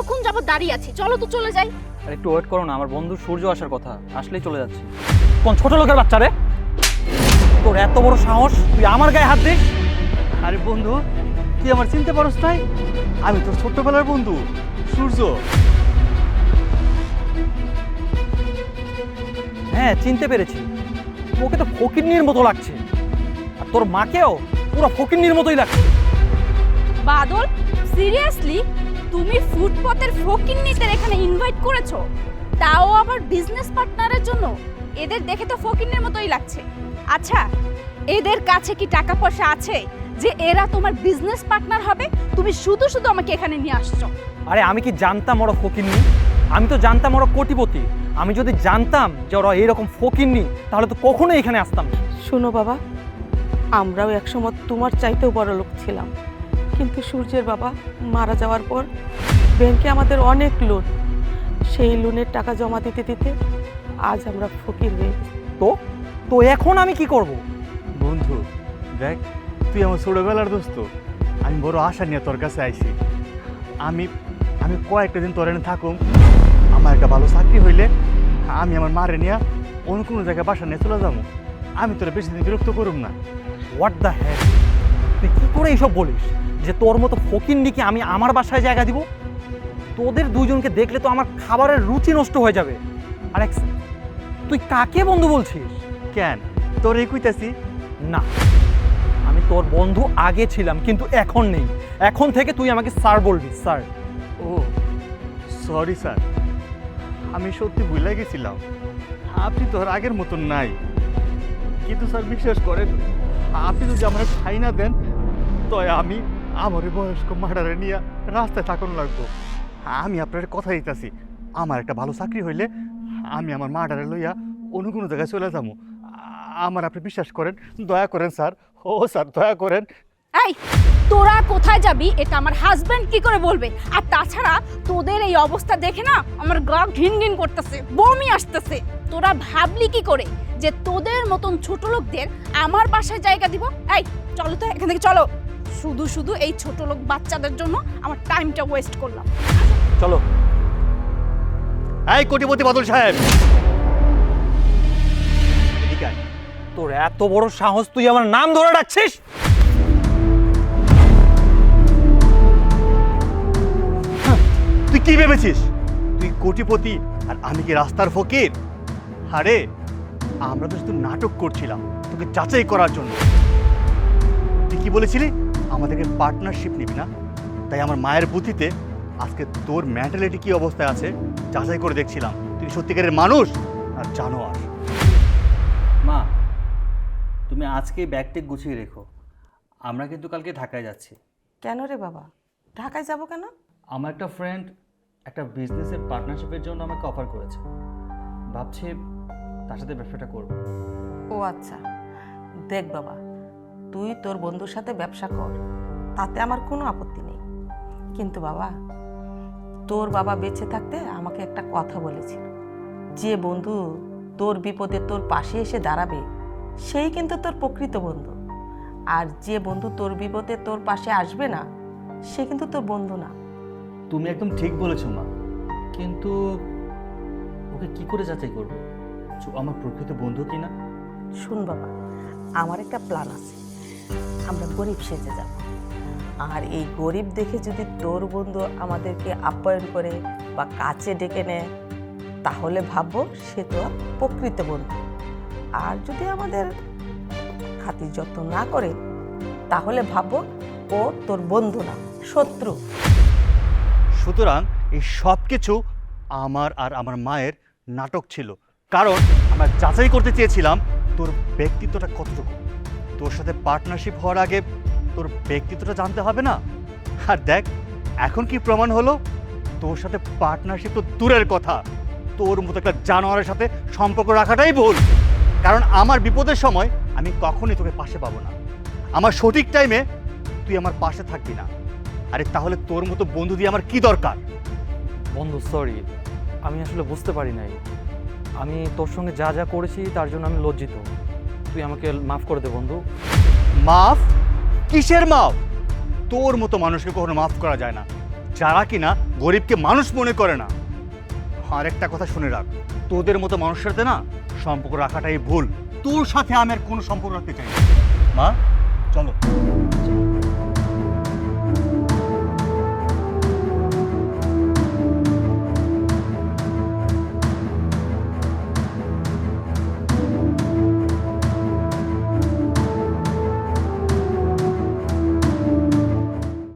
কতক্ষণ যাবত দাঁড়িয়ে আছি? চলো তো চলে যাই। আর একটু ওয়েট করো না আমার বন্ধু সূর্য আসার কথা। আসলেই চলে যাচ্ছি। কোন ছোট লোকের বাচ্চা রে? তোর এত বড় সাহস তুই আমার গায়ে হাত দিস? আরে বন্ধু তুই আমার চিনতে পারস নাই? আমি তোর ছোট্টবেলার বন্ধু সূর্য। হ্যাঁ চিনতে পেরেছি। ওকে তো ফকিন্নির মতো লাগছে। আর তোর মাকেও পুরো ফকিন্নির মতোই লাগছে। বাদল সিরিয়াসলি তুমি ফুটপথের ফকিন্নিদের এখানে ইনভাইট করেছ তাও আবার বিজনেস পার্টনারের জন্য? এদের দেখে তো ফকিন্নির মতোই লাগছে। আচ্ছা এদের কাছে কি টাকা পয়সা আছে যে এরা তোমার বিজনেস পার্টনার হবে? তুমি শুধু শুধু আমাকে এখানে নিয়ে আসছো। আরে আমি কি জানতাম ওরা ফকিন্নি? আমি তো জানতাম ওরা কোটিপতি। আমি যদি জানতাম যে ওরা এইরকম ফকিন্নি তাহলে তো কখনোই এখানে আসতাম না। শোনো বাবা আমরাও একসময় তোমার চাইতেও বড় লোক ছিলাম। কিন্তু সূর্যের বাবা মারা যাওয়ার পর ব্যাংকে আমাদের অনেক লোন সেই লোনের টাকা জমা দিতে দিতে আজ আমরা ফকির হয়ে গেছি। তো? তো এখন আমি কি করব? বন্ধু দেখ তুই আমার ছোটবেলার দোস্ত। আমি বড় আশা নিয়ে তোর কাছে আইছি। আমি আমি কয়েকটা দিন তোর এনে থাকুম। আমার একটা ভালো চাকরি হইলে আমি আমার মারে নিয়ে অন্য কোনো জায়গায় বাসা নিয়ে চলে যাব। আমি তোরা বেশি দিন বিরক্ত করুম না। হোয়াট দ্য হ্যাড তুই কি করে এইসব বলিস? যে তোর মতো ফকিন্নিকে আমি আমার বাসায় জায়গা দিব? তোদের দুজনকে দেখলে তো আমার খাবারের রুচি নষ্ট হয়ে যাবে। আর এক তুই কাকে বন্ধু বলছিস? কেন? তোর এই কইতাছি। না আমি তোর বন্ধু আগে ছিলাম কিন্তু এখন নেই। এখন থেকে তুই আমাকে স্যার বলবি স্যার। ও সরি স্যার। আমি সত্যি ভুলে গেছিলাম। আপনি তো আর আগের মতন নাই। কিন্তু স্যার বিশ্বাস করেন আপনি যদি আমার ঠাই না দেন তো আমি আমার বয়স্ক মার্ডারে নিয়ে রাস্তায় থাকুন লাগবো। আমি আপনার কথা দিতেছি, আমার একটা ভালো চাকরি হইলে আমি আমার মার্ডারে লইয়া অন্য কোনো জায়গায় চলে যাব। আমার আপনি বিশ্বাস করেন? দয়া করেন স্যার। ও স্যার, দয়া করেন। এই, তোরা কোথায় যাবি? এটা আমার হাজবেন্ড কি করে বলবে? আর তাছাড়া তোদের এই অবস্থা দেখে না আমার গা ঘিন ঘিন করতেছে, বমি আসতেছে। তোরা ভাবলি কি করে যে তোদের মতন ছোট লোকদের আমার বাসায় জায়গা দিব? এই, চলো তো, এখান থেকে চলো। শুধু শুধু এই ছোট লোক বাচ্চাদের জন্য আমার টাইমটা ওয়েস্ট করলাম। চলো। এই কোটিপতি বাদল সাহেব। তোর এত বড় সাহস, তুই আমার নাম ধরে ডাকছিস? তুই কি ভেবেছিস? তুই কোটিপতি আর আমি কি রাস্তার ফকির? আরে, আমরা তো শুধু নাটক করছিলাম তোকে যাচাই করার জন্য। তুই কি বলেছিলি? আমাদেরকে পার্টনারশিপ নিবি না? তাই আমার মায়ের বুদ্ধিতে আজকে তোর মেন্টালিটি কি অবস্থায় আছে যাচাই করে দেখছিলাম। তুই সত্যিকারের মানুষ আর জানোয়ার? মা তুমি আজকে ব্যাগটেক গুছিয়ে রেখো। আমরা কিন্তু কালকে ঢাকায় যাচ্ছি। কেন রে বাবা? ঢাকায় যাব কেন? আমার একটা ফ্রেন্ড একটা বিজনেসের পার্টনারশিপের জন্য আমাকে অফার করেছে। ভাবছি তার সাথে ব্যবসাটা করব। ও আচ্ছা। দেখ বাবা তুই তোর বন্ধুর সাথে ব্যবসা কর তাতে আমার কোনো আপত্তি নেই। কিন্তু বাবা তোর বাবা বেঁচে থাকতে আমাকে একটা কথা বলেছিল। যে বন্ধু তোর বিপদে তোর পাশে এসে দাঁড়াবে সেই কিন্তু তোর প্রকৃত বন্ধু। আর যে বন্ধু তোর বিপদে তোর পাশে আসবে না সে কিন্তু তোর বন্ধু না। তুমি একদম ঠিক বলেছ মা। কিন্তু ওকে কি করে যাচাই করব? আমার প্রকৃত বন্ধু কিনা শুন বাবা আমার একটা প্ল্যান আছে। আমরা গরিব সেজে যাব। আর এই গরিব দেখে যদি তোর বন্ধু আমাদেরকে আপ্যায়ন করে বা কাছে ডেকে নেয়, তাহলে ভাববো সে তো প্রকৃত বন্ধু। আর যদি আমাদের খাতির যত্ন না করে, তাহলে ভাববো ও তোর বন্ধু না, শত্রু। সুতরাং এই সব কিছু আমার আর আমার মায়ের নাটক ছিল। কারণ আমরা যাচাই করতে চেয়েছিলাম তোর ব্যক্তিত্বটা কতটুকু। তোর সাথে পার্টনারশিপ হওয়ার আগে তোর ব্যক্তিত্বটা জানতে হবে না? আর দেখ, এখন কি প্রমাণ হলো? তোর সাথে পার্টনারশিপ তো দূরের কথা। তোর মতো একটা জানোয়ারের সাথে সম্পর্ক রাখাটাই ভুল। কারণ আমার বিপদের সময় আমি কখনই তোকে পাশে পাবো না। আমার সঠিক টাইমে তুই আমার পাশে থাকবি না। আরে তাহলে তোর মতো বন্ধু দিয়ে আমার কি দরকার? বন্ধু সরি আমি আসলে বুঝতে পারি নাই। আমি তোর সঙ্গে যা যা করেছি তার জন্য আমি লজ্জিত। তুই আমাকে মাফ করে দে, বন্ধু। মাফ? কিসের মাফ? তোর মতো মানুষকে কখনো মাফ করা যায় না। যারা কিনা গরিবকে মানুষ মনে করে না। আর একটা কথা শুনে রাখ, তোদের মতো মানুষের সাথে না সম্পর্ক রাখাটাই ভুল। তোর সাথে আমি আর কোনো সম্পর্ক রাখতে চাই না। মা, চলো।